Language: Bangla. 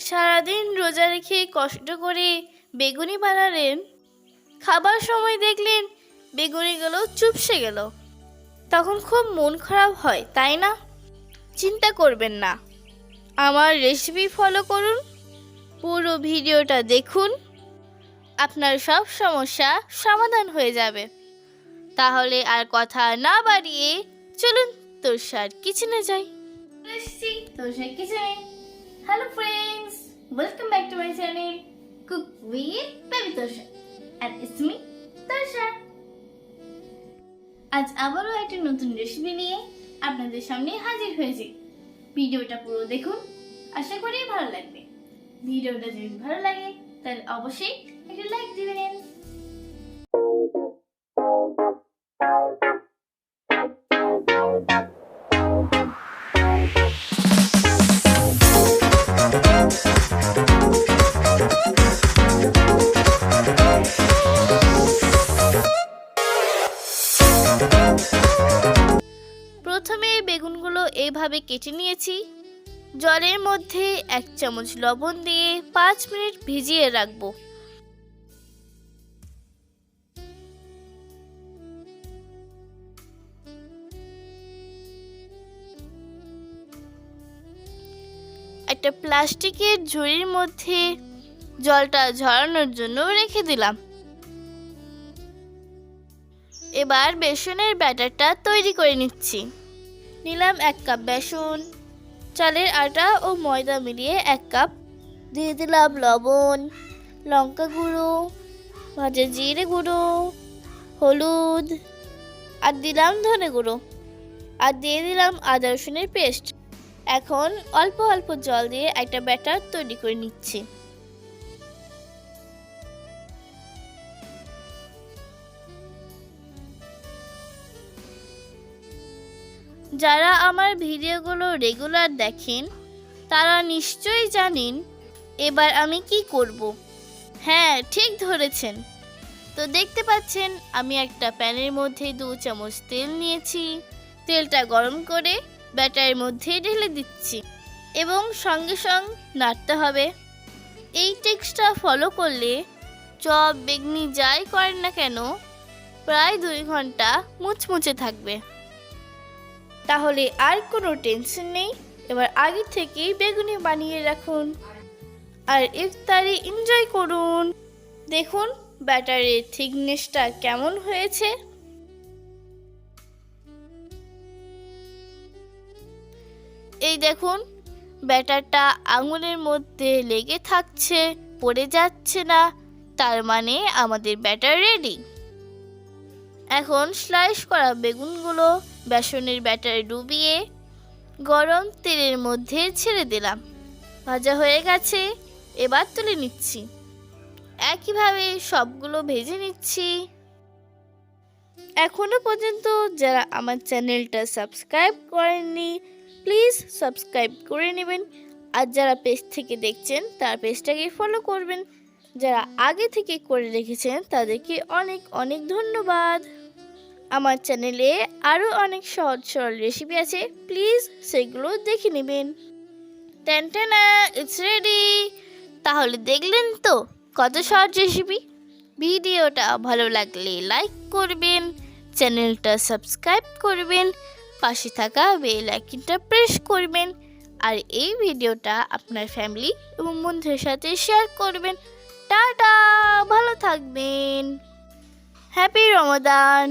সারাদিন রোজা রেখে কষ্ট করে বেগুনি বানালেন। খাবার সময় দেখলেন বেগুনিগুলো চুপসে গেল। তখন খুব মন খারাপ হয়, তাই না? চিন্তা করবেন না। আমার রেসিপি ফলো করুন। পুরো ভিডিওটা দেখুন। আপনার সব সমস্যা সমাধান হয়ে যাবে। তাহলে আর কথা না বাড়িয়ে চলুন তোরসার কিচেনে যাই। এসেছি তোরসার কিচেনে। Hello friends welcome back to my channel cook with baby Torsa and it's me Torsa আজ আবারও একটা নতুন রেসিপি নিয়ে আপনাদের সামনে হাজির হয়েছি। ভিডিওটা পুরো দেখুন। আশা করি ভালো লাগবে। ভিডিওটা যদি ভালো লাগে, তাহলে অবশ্যই একটা লাইক দিবেন। প্রথমে বেগুনগুলো এইভাবে কেটে নিয়েছি। জলের মধ্যে এক চামচ লবণ দিয়ে পাঁচ মিনিট ভিজিয়ে রাখব। একটা প্লাস্টিকের ঝুড়ির মধ্যে জলটা ঝরানোর জন্য রেখে দিলাম। এবার বেসনের ব্যাটারটা তৈরি করে নিচ্ছি। নিলাম এক কাপ বেসন, চালের আটা ও ময়দা মিলিয়ে এক কাপ। দিয়ে দিলাম লবণ, লঙ্কা গুঁড়ো, ভাজা জিরে গুঁড়ো, হলুদ, আর দিলাম ধনে গুঁড়ো। আর দিয়ে দিলাম আদা রসুনের পেস্ট। এখন অল্প অল্প জল দিয়ে একটা ব্যাটার তৈরি করে নিচ্ছি। যারা আমার ভিডিওগুলো রেগুলার দেখেন, তারা নিশ্চয়ই জানেন এবার আমি কি করব। হ্যাঁ ঠিক ধরেছেন। তো দেখতে পাচ্ছেন, আমি একটা প্যানের মধ্যে দু চামচ তেল নিয়েছি। তেলটা গরম করে ব্যাটারের মধ্যে ঢেলে দিচ্ছি এবং সঙ্গে সঙ্গে নাড়তে হবে। এই টেক্সটা ফলো করলে চপ, বেগনি যাই করেন না কেন, প্রায় দুই ঘণ্টা মুচমুচে থাকবে। তাহলে আর কোনো টেনশন নেই। এবার আগে থেকেই বেগুনি বানিয়ে রাখুন। আর ইফতারি এনজয় করুন। দেখুন, ব্যাটারের থিকনেসটা কেমন হয়েছে। এই দেখুন, ব্যাটারটা আঙুলের মধ্যে লেগে থাকছে, পড়ে যাচ্ছে না। তার মানে আমাদের ব্যাটার রেডি এখন স্লাইস করা বেগুনগুলো বেসনের ব্যাটারে ডুবিয়ে গরম তেলের মধ্যে ছেড়ে দিলাম। ভাজা হয়ে গেছে, এবার তুলে নিচ্ছি। একইভাবে সবগুলো ভেজে নিচ্ছি। এখনও পর্যন্ত যারা আমার চ্যানেলটা সাবস্ক্রাইব করেননি, প্লিজ সাবস্ক্রাইব করে নেবেন। আর যারা পেজ থেকে দেখছেন, তার পেজটাকে ফলো করবেন। যারা আগে থেকে করে রেখেছেন, তাদেরকে অনেক অনেক ধন্যবাদ। আমার চ্যানেলে আরও অনেক সহজ সরল রেসিপি আছে। প্লিজ সেগুলো দেখে নেবেন। ট্যান্টানা ইটস রেডি তাহলে দেখলেন তো কত সহজ রেসিপি ভিডিওটা ভালো লাগলে লাইক করবেন, চ্যানেলটা সাবস্ক্রাইব করবেন, পাশে থাকা বেল আইকনটা প্রেস করবেন, আর এই ভিডিওটা আপনার ফ্যামিলি এবং বন্ধুদের সাথে শেয়ার করবেন। টাটা, ভালো থাকবেন। হ্যাপি রমাদান